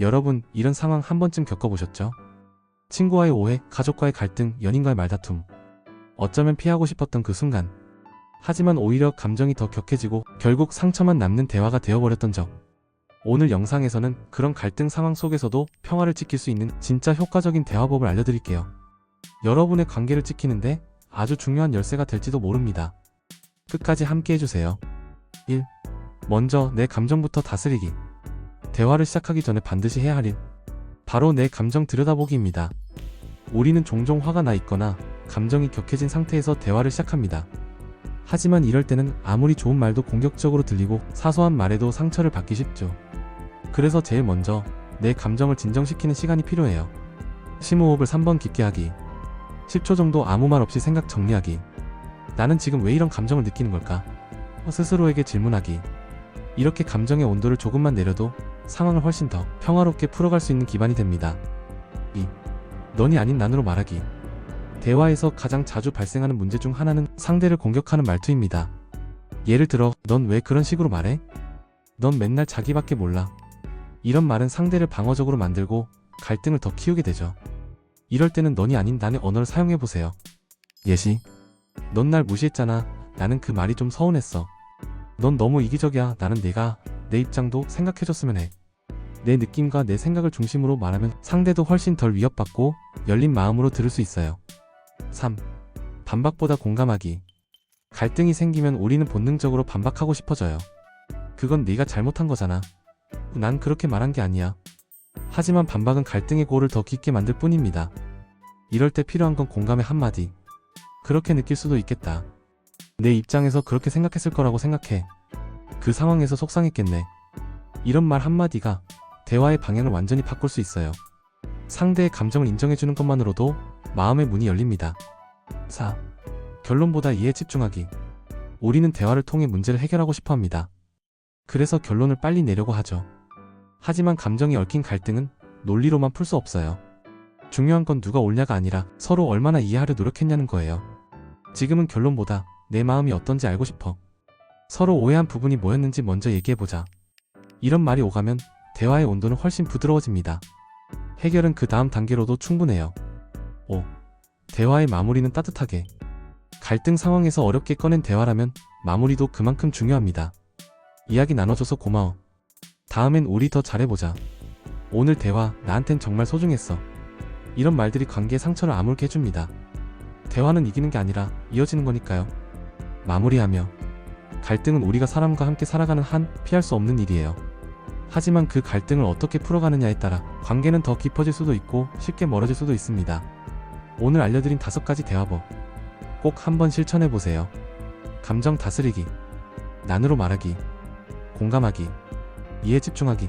여러분, 이런 상황 한 번쯤 겪어보셨죠? 친구와의 오해, 가족과의 갈등, 연인과의 말다툼. 어쩌면 피하고 싶었던 그 순간. 하지만 오히려 감정이 더 격해지고 결국 상처만 남는 대화가 되어버렸던 적. 오늘 영상에서는 그런 갈등 상황 속에서도 평화를 지킬 수 있는 진짜 효과적인 대화법을 알려드릴게요. 여러분의 관계를 지키는데 아주 중요한 열쇠가 될지도 모릅니다. 끝까지 함께 해주세요. 1. 먼저 내 감정부터 다스리기. 대화를 시작하기 전에 반드시 해야 할 일. 바로 내 감정 들여다보기입니다. 우리는 종종 화가 나 있거나 감정이 격해진 상태에서 대화를 시작합니다. 하지만 이럴 때는 아무리 좋은 말도 공격적으로 들리고 사소한 말에도 상처를 받기 쉽죠. 그래서 제일 먼저 내 감정을 진정시키는 시간이 필요해요. 심호흡을 3번 깊게 하기. 10초 정도 아무 말 없이 생각 정리하기. 나는 지금 왜 이런 감정을 느끼는 걸까? 스스로에게 질문하기. 이렇게 감정의 온도를 조금만 내려도 상황을 훨씬 더 평화롭게 풀어갈 수 있는 기반이 됩니다. 2. 넌이 아닌 난으로 말하기. 대화에서 가장 자주 발생하는 문제 중 하나는 상대를 공격하는 말투입니다. 예를 들어, 넌 왜 그런 식으로 말해? 넌 맨날 자기밖에 몰라. 이런 말은 상대를 방어적으로 만들고 갈등을 더 키우게 되죠. 이럴 때는 넌이 아닌 난의 언어를 사용해 보세요. 예시. 넌 날 무시했잖아. 나는 그 말이 좀 서운했어. 넌 너무 이기적이야. 나는 내가 내 입장도 생각해줬으면 해. 내 느낌과 내 생각을 중심으로 말하면 상대도 훨씬 덜 위협받고 열린 마음으로 들을 수 있어요. 3. 반박보다 공감하기. 갈등이 생기면 우리는 본능적으로 반박하고 싶어져요. 그건 네가 잘못한 거잖아. 난 그렇게 말한 게 아니야. 하지만 반박은 갈등의 골을 더 깊게 만들 뿐입니다. 이럴 때 필요한 건 공감의 한마디. 그렇게 느낄 수도 있겠다. 내 입장에서 그렇게 생각했을 거라고 생각해. 그 상황에서 속상했겠네. 이런 말 한마디가 대화의 방향을 완전히 바꿀 수 있어요. 상대의 감정을 인정해주는 것만으로도 마음의 문이 열립니다. 4. 결론보다 이해에 집중하기. 우리는 대화를 통해 문제를 해결하고 싶어 합니다. 그래서 결론을 빨리 내려고 하죠. 하지만 감정이 얽힌 갈등은 논리로만 풀 수 없어요. 중요한 건 누가 옳냐가 아니라 서로 얼마나 이해하려 노력했냐는 거예요. 지금은 결론보다 내 마음이 어떤지 알고 싶어. 서로 오해한 부분이 뭐였는지 먼저 얘기해보자. 이런 말이 오가면 대화의 온도는 훨씬 부드러워집니다. 해결은 그 다음 단계로도 충분해요. 5. 대화의 마무리는 따뜻하게. 갈등 상황에서 어렵게 꺼낸 대화라면 마무리도 그만큼 중요합니다. 이야기 나눠줘서 고마워. 다음엔 우리 더 잘해보자. 오늘 대화 나한텐 정말 소중했어. 이런 말들이 관계의 상처를 아물게 해줍니다. 대화는 이기는 게 아니라 이어지는 거니까요. 마무리하며 갈등은 우리가 사람과 함께 살아가는 한 피할 수 없는 일이에요. 하지만 그 갈등을 어떻게 풀어가느냐에 따라 관계는 더 깊어질 수도 있고 쉽게 멀어질 수도 있습니다. 오늘 알려드린 다섯 가지 대화법 꼭 한번 실천해 보세요. 감정 다스리기, 난으로 말하기, 공감하기, 이해 집중하기,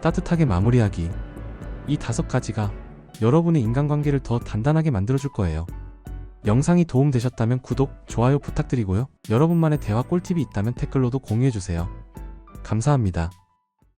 따뜻하게 마무리하기. 이 다섯 가지가 여러분의 인간관계를 더 단단하게 만들어줄 거예요. 영상이 도움되셨다면 구독, 좋아요 부탁드리고요. 여러분만의 대화 꿀팁이 있다면 댓글로도 공유해주세요. 감사합니다.